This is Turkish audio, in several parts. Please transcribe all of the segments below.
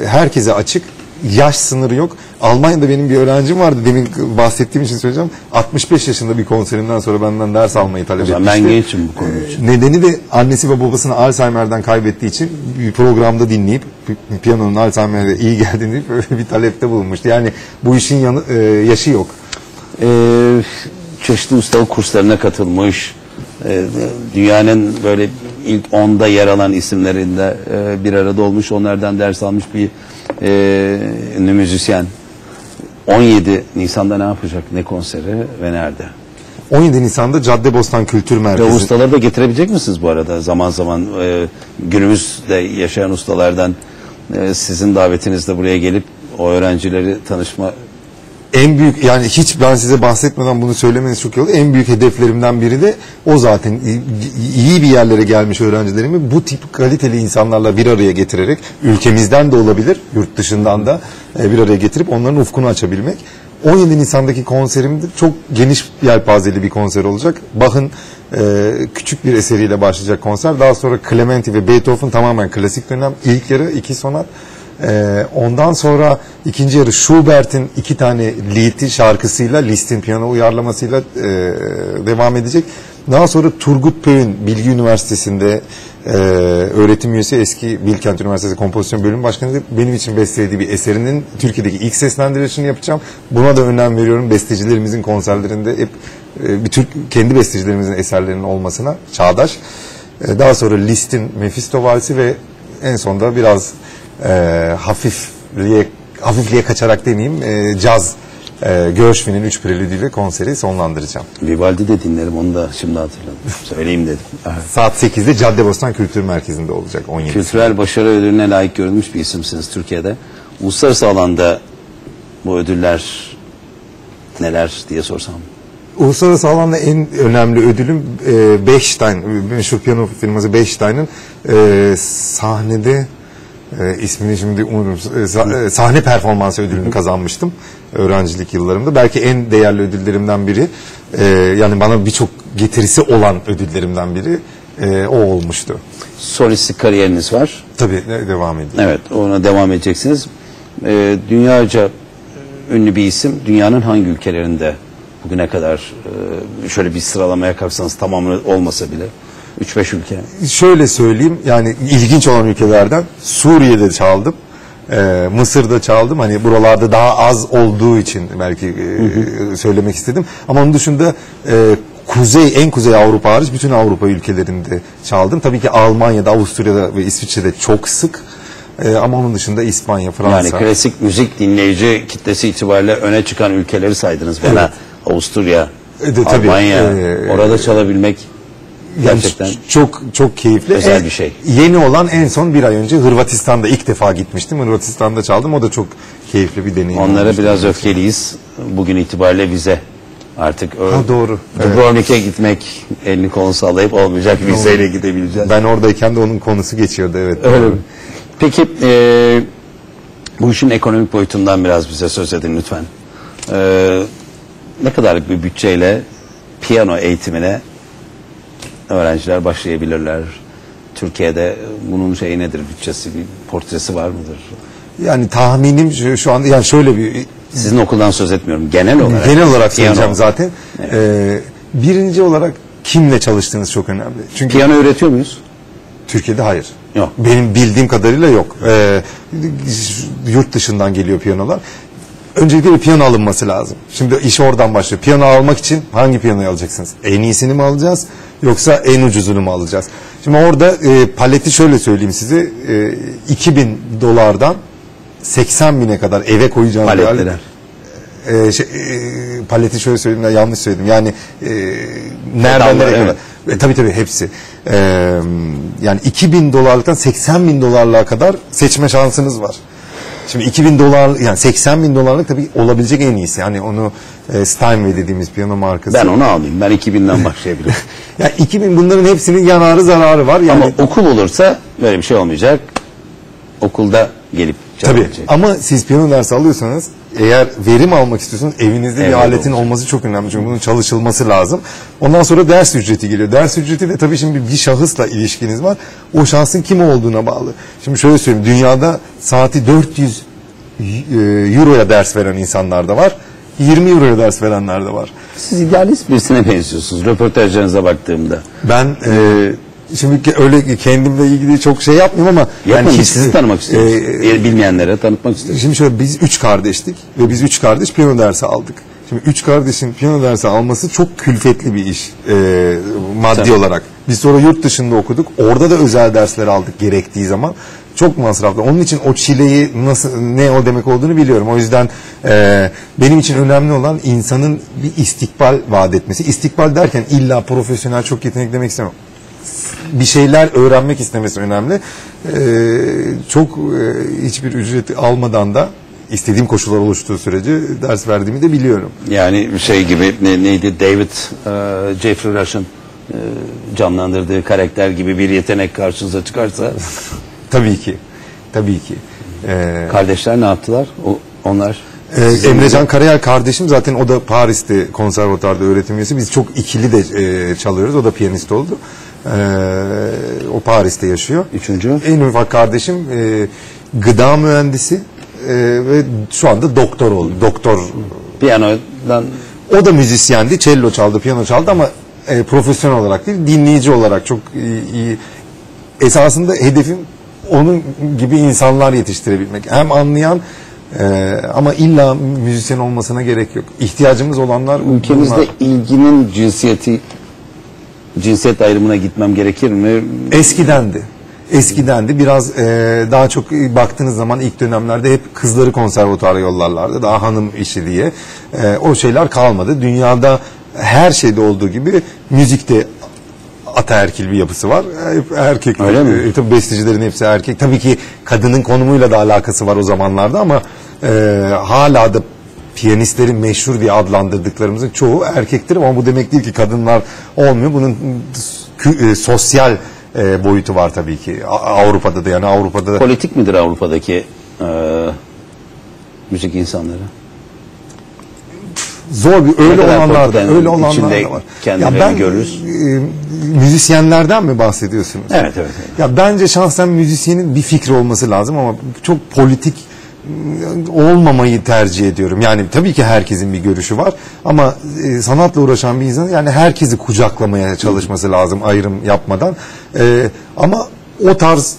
herkese açık. Yaş sınırı yok. Almanya'da benim bir öğrencim vardı. Demin bahsettiğim için söyleyeceğim. 65 yaşında bir konserimden sonra benden ders almayı talep etmişti. ben gençim bu konu için. Nedeni de annesi ve babasını Alzheimer'den kaybettiği için bir programda dinleyip pi- piyanonun Alzheimer'e iyi geldiğini deyip öyle bir talepte bulunmuştu. Yani bu işin yanı, e, yaşı yok. Ee, çeşitli ustalık kurslarına katılmış. Ee, dünyanın böyle ilk onda yer alan isimlerinde e, bir arada olmuş. Onlardan ders almış bir e, ünlü müzisyen. 17 Nisan'da ne yapacak? Ne konseri ve nerede? 17 Nisan'da Caddebostan Kültür Ve Merkezi. ustaları da getirebilecek misiniz bu arada? Zaman zaman e, günümüzde yaşayan ustalardan e, sizin davetinizle buraya gelip o öğrencileri tanışma En büyük yani hiç ben size bahsetmeden bunu söylemeniz çok iyi oldu. En büyük hedeflerimden biri de o zaten iyi bir yerlere gelmiş öğrencilerimi bu tip kaliteli insanlarla bir araya getirerek ülkemizden de olabilir, yurt dışından da e, bir araya getirip onların ufkunu açabilmek. 17 Nisan'daki konserimde çok geniş yelpazeli bir konser olacak. Bach'ın e, küçük bir eseriyle başlayacak konser. Daha sonra Clementi ve Beethoven tamamen klasik dönem. İlk yarı iki sonat. Ee, ondan sonra ikinci yarı Schubert'in iki tane Lied'i şarkısıyla Liszt'in piyano uyarlamasıyla e, devam edecek. Daha sonra Turgut Pöy'ün Bilgi Üniversitesi'nde e, öğretim üyesi eski Bilkent Üniversitesi Kompozisyon Bölüm Başkanı benim için bestelediği bir eserinin Türkiye'deki ilk seslendirişini yapacağım. Buna da önem veriyorum. Bestecilerimizin konserlerinde hep e, bir Türk kendi bestecilerimizin eserlerinin olmasına çağdaş. E, daha sonra Liszt'in Mephisto Valsi ve en sonda biraz e, hafifliğe hafifliğe kaçarak demeyeyim e, caz e, Gershwin'in üç prelüdüyle konseri sonlandıracağım. Vivaldi de dinlerim onu da şimdi hatırladım. Söyleyeyim dedim. Evet. Saat 8'de Caddebostan Kültür Merkezi'nde olacak 17. Kültürel başarı ödülüne layık görülmüş bir isimsiniz Türkiye'de. Uluslararası alanda bu ödüller neler diye sorsam. Uluslararası alanda en önemli ödülüm e, Bechstein, meşhur piyano firması Bechstein'ın e, sahnede e, ismini şimdi unuturum. E, sa- e, sahne performansı ödülünü kazanmıştım öğrencilik yıllarımda. Belki en değerli ödüllerimden biri. E, yani bana birçok getirisi olan ödüllerimden biri e, o olmuştu. Solistlik kariyeriniz var. Tabii de- devam edeyim. Evet ona devam edeceksiniz. Ee, dünyaca ünlü bir isim. Dünyanın hangi ülkelerinde bugüne kadar e, şöyle bir sıralamaya kalksanız tamamı olmasa bile 3-5 ülke. Şöyle söyleyeyim yani ilginç olan ülkelerden Suriye'de çaldım. Ee, Mısır'da çaldım. Hani buralarda daha az olduğu için belki e, söylemek istedim. Ama onun dışında e, kuzey en kuzey Avrupa hariç bütün Avrupa ülkelerinde çaldım. Tabii ki Almanya'da, Avusturya'da ve İsviçre'de çok sık. E, ama onun dışında İspanya, Fransa. Yani klasik müzik dinleyici kitlesi itibariyle öne çıkan ülkeleri saydınız bana. Evet. Avusturya, E de tabii, Almanya. e, orada çalabilmek gerçekten çok çok keyifli. Özel En- bir şey. Yeni olan en son bir ay önce Hırvatistan'da ilk defa gitmiştim. Hırvatistan'da çaldım. O da çok keyifli bir deneyim. onlara olmuştu. biraz öfkeliyiz. Bugün itibariyle bize artık o- Ha, doğru. Evet. Dubrovnik'e gitmek, elini kolunu sallayıp olmayacak vizeyle gidebileceğiz. Ben oradayken de onun konusu geçiyordu evet. Öyle mi? Peki e, bu işin ekonomik boyutundan biraz bize söz edin lütfen. E, ne kadarlık bir bütçeyle piyano eğitimine öğrenciler başlayabilirler? Türkiye'de bunun şeyi nedir bütçesi, bir portresi var mıdır? Yani tahminim şu, şu anda yani şöyle bir Sizin okuldan söz etmiyorum. Genel olarak. genel olarak söyleyeceğim zaten. Ee, birinci olarak kimle çalıştığınız çok önemli. Çünkü Piyano öğretiyor muyuz? Türkiye'de hayır. Yok. Benim bildiğim kadarıyla yok. Ee, yurt dışından geliyor piyanolar. Öncelikle bir piyano alınması lazım. Şimdi iş oradan başlıyor. Piyano almak için hangi piyanoyu alacaksınız? En iyisini mi alacağız yoksa en ucuzunu mu alacağız? Şimdi orada e, paleti şöyle söyleyeyim size. E, 2000 dolardan 80 bine kadar eve Paletleri. alet- e, şey, e, paleti şöyle söyleyeyim yanlış söyledim. Yani e, nereden nereye evet. kadar? E, tabii tabii hepsi. E, yani 2000 dolarlıktan 80 bin dolarlığa kadar seçme şansınız var. Şimdi 2000 dolar yani 80 bin dolarlık tabii olabilecek en iyisi. Yani onu e, Steinway dediğimiz piyano markası. Ben onu almayayım. Ben 2000'den başlayabilirim. Yani 2000 bunların hepsinin yanarı zararı var. Yani Ama okul olursa böyle bir şey olmayacak. Okulda gelip Tabii ama siz piyano dersi alıyorsanız eğer verim almak istiyorsanız evinizde bir Evet, aletin olacak. olması çok önemli. Çünkü bunun çalışılması lazım. Ondan sonra ders ücreti geliyor. Ders ücreti de tabii şimdi bir şahısla ilişkiniz var. O şahsın kim olduğuna bağlı. Şimdi şöyle söyleyeyim. Dünyada saati 400 e, euroya ders veren insanlar da var. 20 euroya ders verenler de var. Siz idealist birisine benziyorsunuz röportajlarınıza baktığımda. Ben e, şimdi ke- öyle kendimle ilgili çok şey yapmıyorum ama Yani hiç- sizi tanımak istiyoruz. e, Eğer bilmeyenlere tanıtmak istiyoruz. Şimdi şöyle biz üç kardeştik ve biz üç kardeş piyano dersi aldık. Şimdi üç kardeşin piyano dersi alması çok külfetli bir iş e, maddi Tabii. olarak. Biz sonra yurt dışında okuduk. Orada da özel dersler aldık gerektiği zaman. Çok masraflı. Onun için o çileyi nasıl ne o demek olduğunu biliyorum. O yüzden e, benim için önemli olan insanın bir istikbal vaat etmesi. İstikbal derken illa profesyonel çok yetenek demek istemiyorum bir şeyler öğrenmek istemesi önemli. Ee, çok e, hiçbir ücret almadan da istediğim koşullar oluştuğu sürece ders verdiğimi de biliyorum. Yani şey gibi ne, neydi David e, Jeffrey Rush'ın e, canlandırdığı karakter gibi bir yetenek karşınıza çıkarsa Tabii ki. Tabii ki. Ee, kardeşler ne yaptılar? O, onlar Ee, Emrecan Karayel kardeşim zaten o da Paris'te konservatuarda öğretim üyesi. Biz çok ikili de e, çalıyoruz. O da piyanist oldu. Ee, o Paris'te yaşıyor. Üçüncü? En ufak kardeşim e, gıda mühendisi e, ve şu anda doktor oldu. Doktor. piyanodan O da müzisyendi. Cello çaldı, piyano çaldı ama e, profesyonel olarak değil, dinleyici olarak çok iyi, iyi. Esasında hedefim onun gibi insanlar yetiştirebilmek. Hem anlayan e, ama illa müzisyen olmasına gerek yok. İhtiyacımız olanlar ülkemizde bunlar. ilginin cinsiyeti cinsiyet ayrımına gitmem gerekir mi? Eskidendi. Eskidendi. Biraz e, daha çok e, baktığınız zaman ilk dönemlerde hep kızları konservatuara yollarlardı. Daha hanım işi diye. E, o şeyler kalmadı. Dünyada her şeyde olduğu gibi müzikte ataerkil bir yapısı var. Hep erkek. Öyle mi? E, tabii bestecilerin hepsi erkek. Tabii ki kadının konumuyla da alakası var o zamanlarda ama e, hala da piyanistlerin meşhur diye adlandırdıklarımızın çoğu erkektir ama bu demek değil ki kadınlar olmuyor. Bunun e, sosyal e, boyutu var tabii ki. Avrupa'da da yani Avrupa'da da Politik midir Avrupa'daki e, müzik insanları? zor bir öyle olanlar da öyle olanlar da var. kendilerini görürüz. e, müzisyenlerden mi bahsediyorsunuz? Evet, evet, evet. Ya bence şahsen müzisyenin bir fikri olması lazım ama çok politik olmamayı tercih ediyorum. Yani tabii ki herkesin bir görüşü var ama e, sanatla uğraşan bir insan yani herkesi kucaklamaya çalışması lazım ayrım yapmadan. E, ama o tarz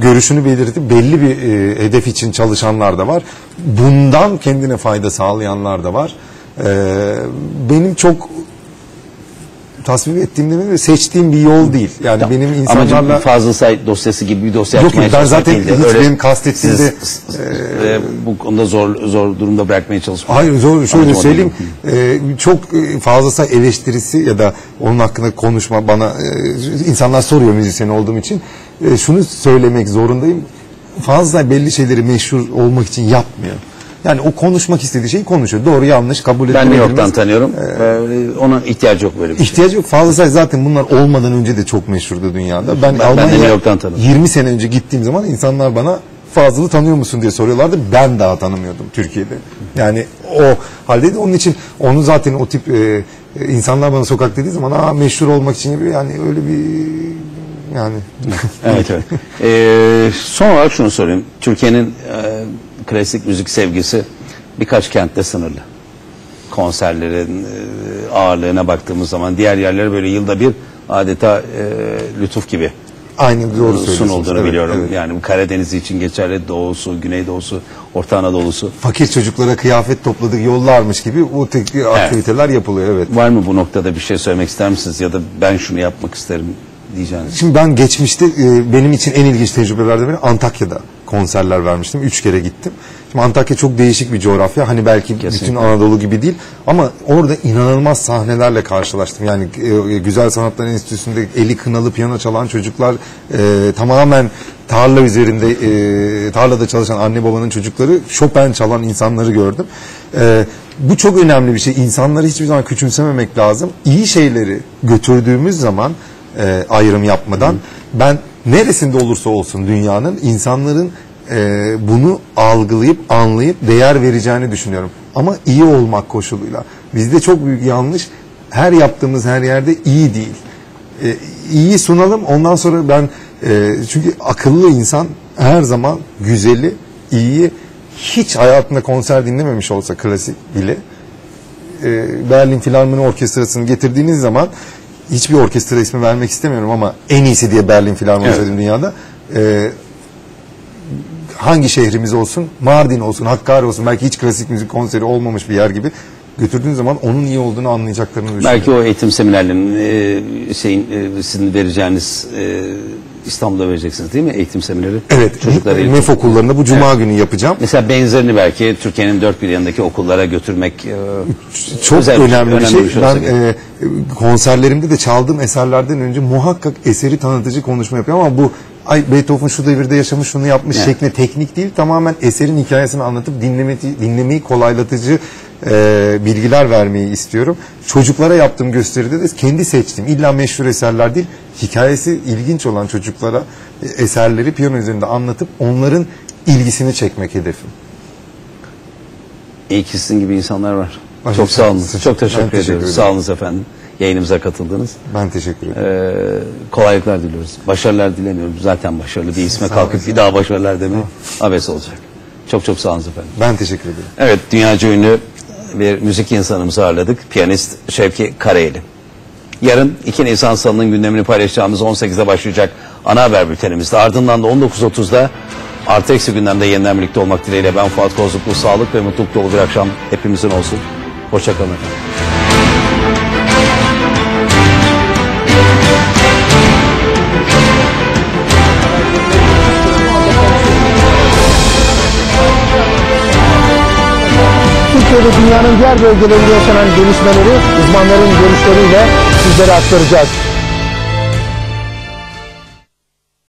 görüşünü belirtip belli bir e, hedef için çalışanlar da var. Bundan kendine fayda sağlayanlar da var. E, benim çok tasvip ettiğim değil de seçtiğim bir yol değil. Yani benim insanlarla Amacım Fazıl Say dosyası gibi bir dosya Yok, yok, ben zaten değildi. hiç benim kastettiğim sizi de, s- s- e, bu konuda zor zor durumda bırakmaya çalışmak. Hayır zor şöyle Amacım söyleyeyim. Ee, çok e, fazlası eleştirisi ya da onun hakkında konuşma bana e, insanlar soruyor müzisyen olduğum için. E, şunu söylemek zorundayım. Fazla belli şeyleri meşhur olmak için yapmıyor. Yani o konuşmak istediği şeyi konuşuyor. Doğru yanlış kabul edilir. Ben New edilmez. York'tan tanıyorum. Ee, ona ihtiyacı yok böyle bir şey. İhtiyacı yok. Fazla say zaten bunlar olmadan önce de çok meşhurdu dünyada. Ben, Ben- Almanya'ya New York'tan tanıdım. 20 sene önce gittiğim zaman insanlar bana Fazıl'ı tanıyor musun diye soruyorlardı. Ben daha tanımıyordum Türkiye'de. Yani o haldeydi. Onun için onu zaten o tip e, e, insanlar bana sokak dediği zaman aa meşhur olmak için yapıyor. Yani öyle bir yani Evet evet. Ee, son olarak şunu sorayım. Türkiye'nin e, klasik müzik sevgisi birkaç kentte sınırlı. Konserlerin e, ağırlığına baktığımız zaman diğer yerlere böyle yılda bir adeta e, lütuf gibi aynı doğru sunulduğunu Evet, biliyorum. evet. Yani Karadeniz için geçerli doğusu, güneydoğusu, Orta Anadolu'su. Fakir çocuklara kıyafet topladık yollarmış gibi o tek aktiviteler yapılıyor evet. Var mı bu noktada bir şey söylemek ister misiniz ya da ben şunu yapmak isterim diyeceğiniz? Şimdi ben geçmişte e, benim için en ilginç tecrübelerden biri Antakya'da konserler vermiştim. Üç kere gittim. Şimdi Antakya çok değişik bir coğrafya. Hani belki bütün Kesinlikle. Anadolu gibi değil ama orada inanılmaz sahnelerle karşılaştım. Yani e, Güzel Sanatlar Enstitüsü'nde eli kınalı piyano çalan çocuklar e, tamamen tarla üzerinde e, tarlada çalışan anne babanın çocukları Chopin çalan insanları gördüm. E, bu çok önemli bir şey. İnsanları hiçbir zaman küçümsememek lazım. İyi şeyleri götürdüğümüz zaman e, ayrım yapmadan ben neresinde olursa olsun dünyanın insanların e, bunu algılayıp anlayıp değer vereceğini düşünüyorum. Ama iyi olmak koşuluyla. Bizde çok büyük yanlış her yaptığımız her yerde iyi değil. E, iyi sunalım ondan sonra ben e, çünkü akıllı insan her zaman güzeli, iyiyi hiç hayatında konser dinlememiş olsa klasik bile e, Berlin Filarmoni Orkestrası'nı getirdiğiniz zaman hiçbir orkestra ismi vermek istemiyorum ama en iyisi diye Berlin Filarmoni Evet. söyledim dünyada. E, hangi şehrimiz olsun, Mardin olsun, Hakkari olsun, belki hiç klasik müzik konseri olmamış bir yer gibi götürdüğünüz zaman onun iyi olduğunu anlayacaklarını düşünüyorum. Belki o eğitim seminerlerinin e, şeyin e, sizin vereceğiniz e, İstanbul'da vereceksiniz değil mi eğitim semineri? Evet, Çocuklara eğitim. MEF okullarında bu cuma günü yapacağım. Mesela benzerini belki Türkiye'nin dört bir yanındaki okullara götürmek e, Çok özel bir şey, önemli, bir şey. olsa ben e, konserlerimde de çaldığım eserlerden önce muhakkak eseri tanıtıcı konuşma yapıyorum ama bu ay Beethoven şu devirde yaşamış şunu yapmış Evet. şeklinde teknik değil tamamen eserin hikayesini anlatıp dinleme, dinlemeyi kolaylatıcı e, bilgiler vermeyi istiyorum. Çocuklara yaptığım gösteride de kendi seçtiğim illa meşhur eserler değil hikayesi ilginç olan çocuklara e, eserleri piyano üzerinde anlatıp onların ilgisini çekmek hedefim. İyi ki sizin gibi insanlar var. Ay, Çok sağ olun. Çok teşekkür, teşekkür ediyoruz. Sağ olun efendim. Yayınımıza katıldınız. Ben teşekkür ederim. Ee, kolaylıklar diliyoruz. Başarılar dilemiyorum. Zaten başarılı bir isme Sağ kalkıp bir daha başarılar deme abes olacak. Çok çok sağ olun efendim. Ben teşekkür ederim. Evet, dünyaca ünlü bir müzik insanımızı ağırladık. Piyanist Şevki Karayeli. Yarın 2 Nisan salının gündemini paylaşacağımız 18'de başlayacak ana haber bültenimizde. Ardından da 19.30'da artı eksi gündemde yeniden birlikte olmak dileğiyle ben Fuat Kozluklu. Sağlık ve mutluluk dolu bir akşam hepimizin olsun. Hoşçakalın efendim. Türkiye ve dünyanın diğer bölgelerinde yaşanan gelişmeleri uzmanların görüşleriyle sizlere aktaracağız.